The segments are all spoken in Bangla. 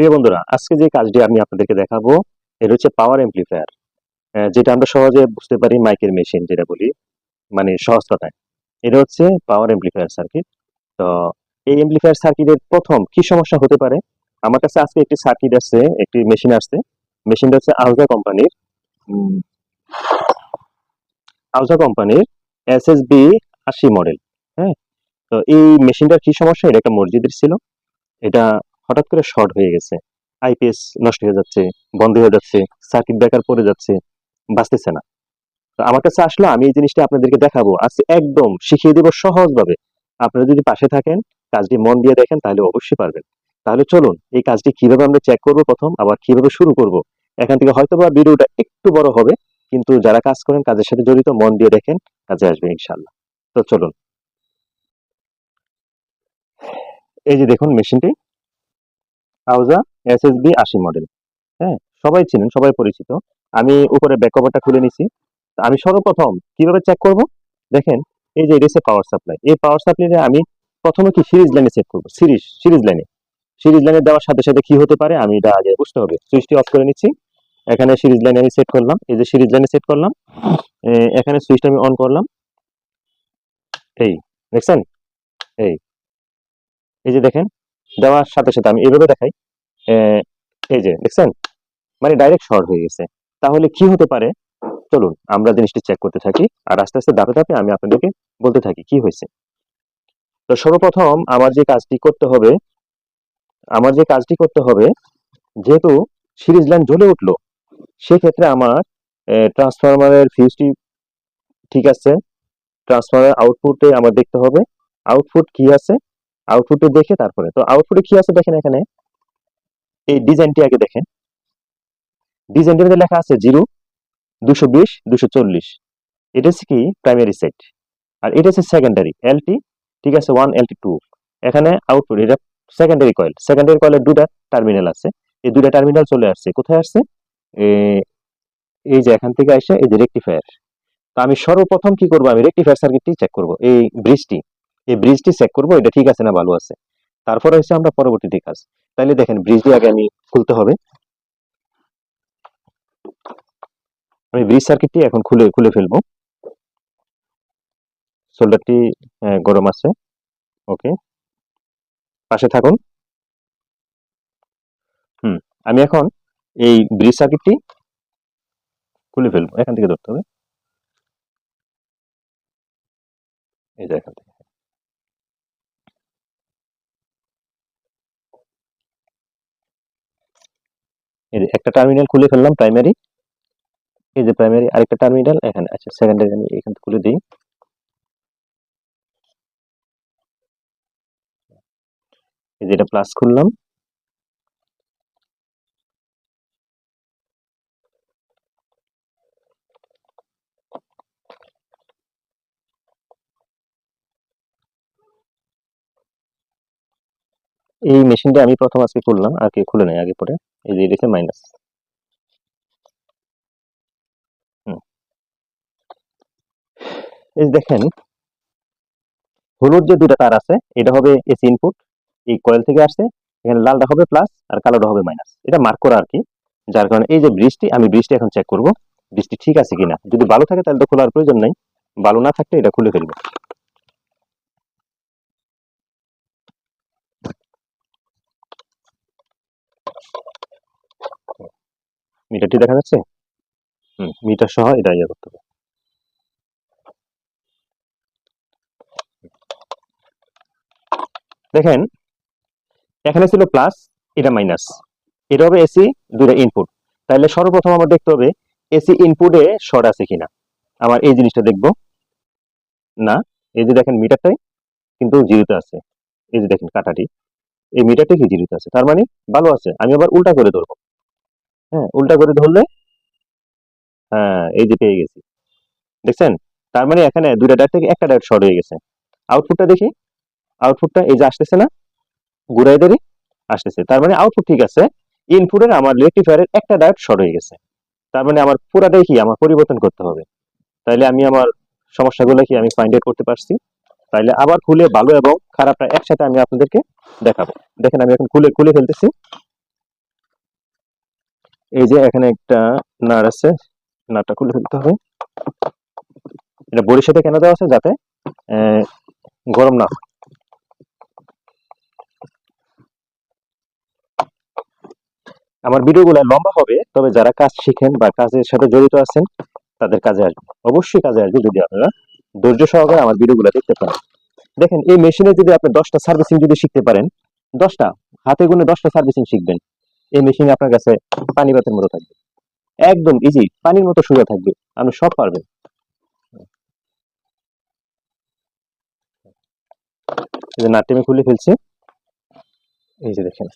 প্রিয় বন্ধুরা আজকে যে কাজটি আমি আপনাদেরকে দেখাবো এটা হচ্ছে পাওয়ার এমপ্লিফায়ার যেটা আমরা সহজে বুঝতে পারি মাইকের মেশিন যেটা বলি মানে সহজ কথায় এটা হচ্ছে পাওয়ার এমপ্লিফায়ার সার্কিট তো এই এমপ্লিফায়ার সার্কিটের প্রথম কি সমস্যা হতে পারে? আমার কাছে আজকে একটি সার্কিট আছে একটি মেশিন আসছে। মেশিনটা হচ্ছে আউজা কোম্পানির আউজা কোম্পানির এস এস বি আশি মডেল হ্যাঁ? তো এই মেশিনটার কি সমস্যা? এটা একটা মসজিদের ছিল। এটা হঠাৎ করে শর্ট হয়ে গেছে। আইপিএস নষ্ট হয়ে যাচ্ছে, বন্ধ হয়ে যাচ্ছে, সার্কিট ব্রেকার পড়ে যাচ্ছে, বাঁচতেছে না। আমার কাছে আসলে আমি এই জিনিসটা আপনাদেরকে দেখাবো। আজকে একদম শিখিয়ে দিব সহজভাবে। আপনারা যদি পাশে থাকেন, কাজটি মন দিয়ে দেখেন, তাহলে অবশ্যই পারবেন। তাহলে চলুন, এই কাজটি কীভাবে আমরা চেক করব প্রথম, আবার কীভাবে শুরু করব? এখান থেকে হয়তো বা ভিডিওটা একটু বড় হবে, কিন্তু যারা কাজ করেন, কাজের সাথে জড়িত, মন দিয়ে দেখেন, কাজে আসবে ইনশাল্লাহ তো চলুন। এই যে দেখুন, মেশিনটি। আউজা এসএসবি আশি মডেল হ্যাঁ সবাই চিনেন, সবাই পরিচিত। আমি উপরে ব্যাক কভারটা খুলে নিছি। আমি সর্বপ্রথম কীভাবে চেক করব? দেখেন, এই যে এটা পাওয়ার সাপ্লাই এই পাওয়ার সাপ্লাইয়ে আমি প্রথমে কি সিরিজ লাইনে সেট করব? সিরিজ সিরিজ লাইনে সিরিজ লাইনে দেওয়ার সাথে সাথে কি হতে পারে? আমি এটা আগে বুঝতে হবে। সুইচটি অফ করে নিচ্ছি। এখানে সিরিজ লাইনে আমি সেট করলাম। এই যে সিরিজ লাইনে সেট করলাম। এখানে সুইচটা আমি অন করলাম। এই, দেখছেন? এই। এই যে দেখেন, দেওয়ার সাথে সাথে আমি এইভাবে দেখাই। এই যে, দেখছেন? মানে ডাইরেক্ট শর্ট হয়ে গেছে। তাহলে কি হতে পারে? চলুন, আমরা জিনিসটি চেক করতে থাকি। আর আস্তে আস্তে ধাপে ধাপে আমি আপনাদেরকে বলতে থাকি কি হয়েছে। তো সর্বপ্রথম আমার যে কাজটি করতে হবে, আমার যে কাজটি করতে হবে, যেহেতু সিরিজ লাইন জ্বলে উঠল, সেক্ষেত্রে আমার ট্রান্সফরমারের ফিউজটি ঠিক আছে। ট্রান্সফরমারের আউটপুটে আমার দেখতে হবে। আউটপুট কি আছে? আউটপুটে দেখে তারপরে। তো আউটপুটে কি আছে দেখেন এখানে? এই ডিজাইনটি আগে দেখেন। ডিজাইনটির মধ্যে লেখা আছে জিরো, দুশো বিশ, দুশো চল্লিশ। এটা হচ্ছে কি প্রাইমারি সেট আর এটা হচ্ছে সেকেন্ডারি এলটি ঠিক আছে ওয়ান এলটি টু এখানে আউটপুট এটা সেকেন্ডারি কয়েল সেকেন্ডারি কয়েলের দুটা টার্মিনাল আছে। এই দুটা টার্মিনাল চলে আসছে। কোথায় আসছে? এই যে এখান থেকে আসে, এই যে রেকটিফায়ার তো আমি সর্বপ্রথম কি করব? আমি রেকটিফায়ার সার্কিটটি চেক করব। এই ব্রিজটি এই ব্রিজটি চেক করব। এটা ঠিক আছে না? ভালো আছে। তারপরে হচ্ছে আমরা পরবর্তীতে কাজ। তাইলে দেখেন ব্রিজটি আগে আমি খুলতে হবে। আমি ব্রিজ সার্কিটটি এখন খুলে খুলে ফেলব। সোল্ডারটি গরম আছে। ওকে পাশে থাকুন। হুম, আমি এখন এই ব্রিজ সার্কিটটি খুলে ফেলব। এখান থেকে ধরতে হবে। এই যে এখান থেকে। এই যে একটা টার্মিনাল খুলে ফেললাম প্রাইমারি এই যে প্রাইমারি আরেকটা টার্মিনাল এখানে আচ্ছা সেকেন্ডারি আমি এখান থেকে খুলে দিই। এই যে এটা প্লাস খুললাম। এই মেশিনটা আমি প্রথম আজকে খুললাম আর কি খুলে নাই আগে পরে। এই যে এটা মাইনাস এই দেখেন, হলুদ যে দুটা তার আছে, এটা হবে এসি ইনপুট এই কয়েল থেকে আসছে, এখানে লালটা হবে প্লাস আর কালোটা হবে মাইনাস এটা মার্ক করা আর কি, যার কারণে এই যে বৃষ্টি আমি বৃষ্টি এখন চেক করব বৃষ্টি ঠিক আছে কিনা। যদি ভালো থাকে, তাহলে তো খোলার প্রয়োজন নাই। ভালো না থাকলে এটা খুলে ফেলব। মিটারটি দেখা যাচ্ছে? হুম, মিটার সহ এটা ইয়ে করতে হবে। দেখেন, এখানে ছিল প্লাস এটা মাইনাস এটা হবে এসি দুটা ইনপুট তাহলে সর্বপ্রথম আমার দেখতে হবে এসি ইনপুটে শর্ট আছে কিনা। আমার এই জিনিসটা দেখব। না, এই যে দেখেন মিটারটাই কিন্তু জিরোতে আছে। এই যে দেখেন কাটাটি। এই মিটারটা কি জিরোতে আছে তার মানে ভালো আছে, আমি আবার উল্টা করে ধরবো। হ্যাঁ উল্টা করে ধরলে হ্যাঁ এই যে পেয়ে গেছি। দেখছেন? তার মানে এখানে দুইটা ডাট থেকে একটা ডাট শর্ট হয়ে গেছে। আউটপুটটা দেখি। আউটপুটটা এই যে আসতেছে না? ঘুরাই আসতেছে। তার মানে আউটপুট ঠিক আছে। ইনপুটের আমার রেক্টিফায়ারের একটা ডায়োড শর্ট হয়ে গেছে। তার মানে আমার পুরাটাই কি? আমার পরিবর্তন করতে হবে। তাইলে আমি আমার সমস্যাগুলো কি আমি ফাইন্ড আউট করতে পারছি? তাইলে আবার খুলে ভালো এবং খারাপটা একসাথে আমি আপনাদেরকে দেখাবো। দেখেন আমি এখন খুলে খুলে ফেলতেছি। এই যে এখানে একটা নাট আছে নাটটা খুলে ফেলতে হবে। এটা বড়ির সাথে কেন দেওয়া আছে? যাতে গরম না হয়। আমার ভিডিওগুলো লম্বা হবে, তবে যারা কাজ শিখেন বা কাজের সাথে জড়িত আছেন, তাদের কাজে আসবে অবশ্যই কাজে আসবে যদি আপনারা ধৈর্য সহকারে আমার ভিডিওগুলো দেখতে পারেন দেখেন, এই মেশিনে যদি আপনি দশটা সার্ভিসিং যদি শিখতে পারেন, দশটা, হাতে গুনে দশটা সার্ভিসিং শিখবেন। এই মেশিনে আপনার কাছে পানি বাতের মতো থাকবে। একদম ইজি পানির মতো সোজা থাকবে। আপনি সব পারবেন। আমি খুলে ফেলছি। এই যে দেখেন।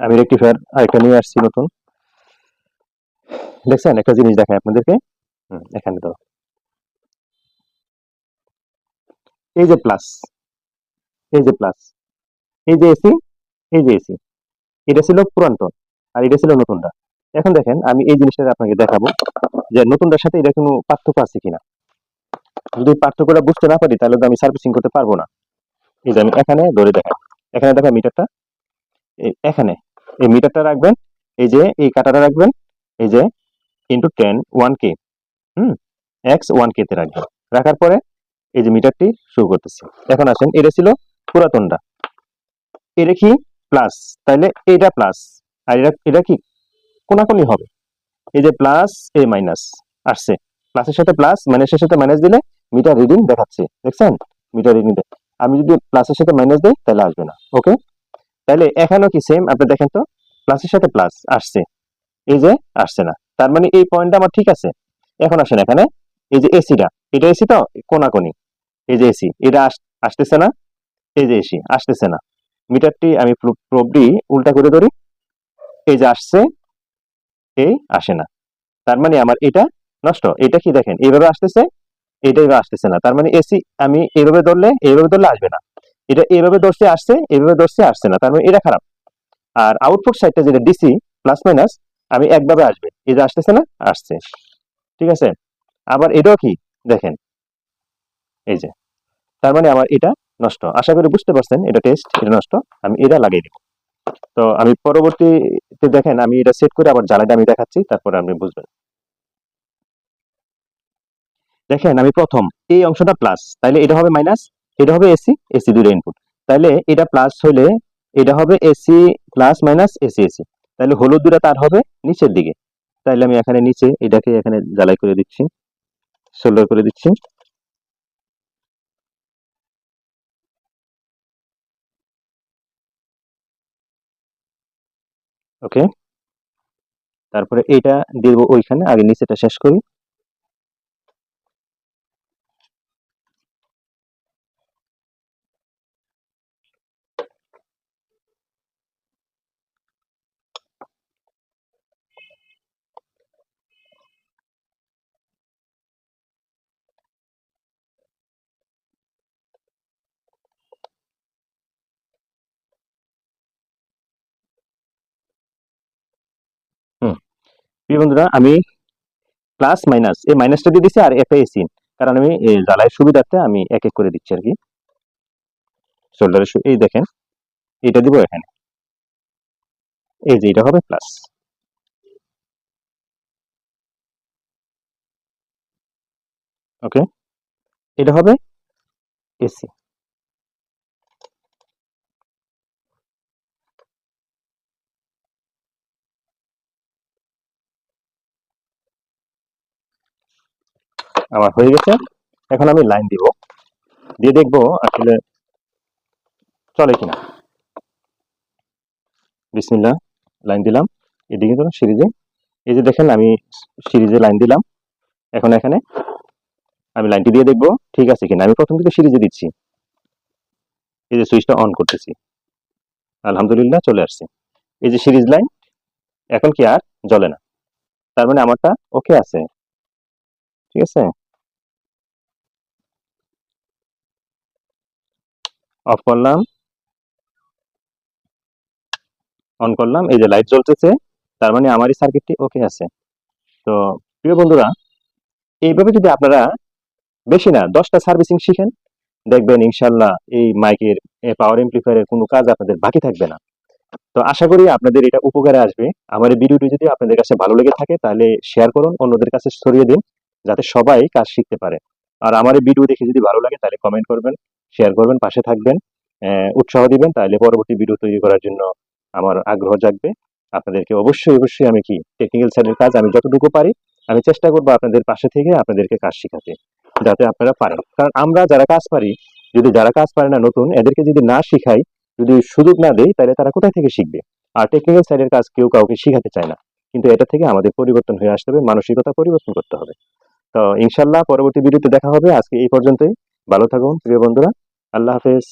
আমি রেক্টিফায়ার আরেকটা নিয়ে আসছি নতুন। দেখছেন? একটা জিনিস দেখায় আপনাদেরকে। এখানে তো এই যে প্লাস এই যে প্লাস এই যে এসি এই যে এসি এটা ছিল পুরাতন আর এটা ছিল নতুনটা। এখন দেখেন, আমি এই জিনিসটা আপনাকে দেখাবো যে নতুনটার সাথে এটা কোনো পার্থক্য আছে কিনা। যদি পার্থক্যটা বুঝতে না পারি, তাহলে তো আমি সার্ভিসিং করতে পারব না। এই যে আমি এখানে ধরে দেখাই। এখানে দেখা মিটারটা। এখানে, এই মিটারটা রাখবেন, এই যে এই কাটাটা রাখবেন, এই যে into ten one K hmm X one K তে রাখবেন রাখার পরে এই যে মিটারটি শুরু করতেছি। এখন আসেন, এটা ছিল পুরাতনটা। এটা কি প্লাস তাইলে এটা প্লাস আর এটা এটা কি? কোনাকুনি হবে। এই যে প্লাস এ মাইনাস আসছে। প্লাসের সাথে প্লাস মাইনাসের সাথে মাইনাস দিলে মিটার রিডিং দেখাচ্ছে। দেখছেন? মিটার রিডিং আমি যদি প্লাসের সাথে মাইনাস দিই তাহলে আসবে না। ওকে? তাহলে এখানেও কি সেম আপনি দেখেন তো প্লাসের সাথে প্লাস আসছে। এই যে, আসছে না। তার মানে এই পয়েন্টটা আমার ঠিক আছে। এখন আসেন এখানে, এই যে এসিটা এটা এসি তো? কোনাকুনি। এই যে এসি এটা আসতেছে না? এই যে এসি আসতেছে না। মিটারটি আমি প্রবডি উল্টা করে ধরি। এই যে আসছে, এই আসে না। তার মানে আমার এটা নষ্ট। এটা কি দেখেন? এইভাবে আসতেছে, এটা এইভাবে আসতেছে না। তার মানে এসি আমি এইভাবে ধরলে এইভাবে ধরলে আসবে না। এটা এইভাবে ধরছে, আসছে, এইভাবে ধরছে, আসছে না। তার মানে এটা খারাপ। আর আউটপুট সাইডটা যেটা ডিসি প্লাস মাইনাস আমি একভাবে আসবে। এই যে আসতেছে না, আসছে। ঠিক আছে? আবার এটাও কি? দেখেন। এই যে। তার মানে আমার এটা নষ্ট। আশা করি বুঝতে পারছেন, এটা টেস্ট এটা নষ্ট। আমি এটা লাগিয়ে দিব। তো আমি পরবর্তীতে দেখেন, আমি এটা সেট করে আবার জ্বালাটা আমি দেখাচ্ছি, তারপরে আপনি বুঝবেন। দেখেন, আমি প্রথম, এই অংশটা প্লাস তাইলে এটা হবে মাইনাস এটা হবে এসি এসি দুটো ইনপুট তাইলে এটা প্লাস হলে এটা হবে AC plus minus AC AC তাহলে হলুদ দুটা তার হবে নিচের দিকে। তাহলে আমি এখানে নিচে এটাকে এখানে জ্বালাই করে দিচ্ছি। সোল্ডার করে দিচ্ছি। ওকে তারপরে এটা দেব ওইখানে, আগে নিচেটা শেষ করি হুম প্রিয় বন্ধুরা, আমি প্লাস মাইনাস এই মাইনাসটা দিয়ে দিচ্ছি আর একটা এসি কারণ আমি এই জ্বালাইয়ের সুবিধার্থে আমি এক এক করে দিচ্ছি আর কি। শোল্ডারের এই দেখেন এটা দিব এখানে। এই যে এটা হবে প্লাস ওকে এটা হবে এসি আমার হয়ে গেছে। এখন আমি লাইন দিব। দিয়ে দেখব আসলে চলে কিনা। বিসমিল্লাহ, লাইন দিলাম। এদিকে তো সিরিজে। এই যে দেখেন, আমি সিরিজে লাইন দিলাম। এখন এখানে আমি লাইনটি দিয়ে দেখব ঠিক আছে কিনা। আমি প্রথম থেকে সিরিজে দিচ্ছি। এই যে সুইচটা অন করতেছি। আলহামদুলিল্লাহ চলে আসছে। এই যে সিরিজ লাইন, এখন কি আর জ্বলে না। তার মানে আমারটা ওকে আছে। ঠিক আছে? অফ করলাম। অন করলাম, এই যে লাইট জ্বলতেছে, তার মানে আমারই সার্কিটটি ওকে আছে। তো প্রিয় বন্ধুরা, এইভাবে যদি আপনারা বেশি না, দশটা সার্ভিসিং শিখেন, দেখবেন ইনশাল্লাহ এই মাইকের পাওয়ার এমপ্লিফায়ারের কোনো কাজ আপনাদের বাকি থাকবে না। তো আশা করি আপনাদের এটা উপকারে আসবে। আমার এই ভিডিওটি যদি আপনাদের কাছে ভালো লেগে থাকে, তাহলে শেয়ার করুন, অন্যদের কাছে ছড়িয়ে দিন, যাতে সবাই কাজ শিখতে পারে। আর আমার এই ভিডিও দেখে যদি ভালো লাগে, তাহলে কমেন্ট করবেন। শেয়ার করবেন, পাশে থাকবেন উৎসাহ দিবেন, তাহলে পরবর্তী ভিডিও তৈরি করার জন্য আমার আগ্রহ জাগবে। আপনাদেরকে অবশ্যই অবশ্যই আমি কি টেকনিক্যাল সাইডের কাজ আমি যতটুকু পারি, আমি চেষ্টা করব আপনাদের পাশে থেকে আপনাদেরকে কাজ শেখাতে, যাতে আপনারা পারেন। কারণ আমরা যারা কাজ পারি, যদি যারা কাজ পারে না নতুন, এদেরকে যদি না শিখাই, যদি সুযোগ না দেই, তাহলে তারা কোথায় থেকে শিখবে? আর টেকনিক্যাল সাইডের কাজ কেউ কাউকে শিখাতে চায় না। কিন্তু এটা থেকে আমাদের পরিবর্তন হয়ে আসতে হবে, মানসিকতা পরিবর্তন করতে হবে। তো ইনশাল্লাহ পরবর্তী ভিডিওতে দেখা হবে। আজকে এই পর্যন্তই। ভালো থাকুন, প্রিয় বন্ধুরা। আল্লাহ হাফেজ।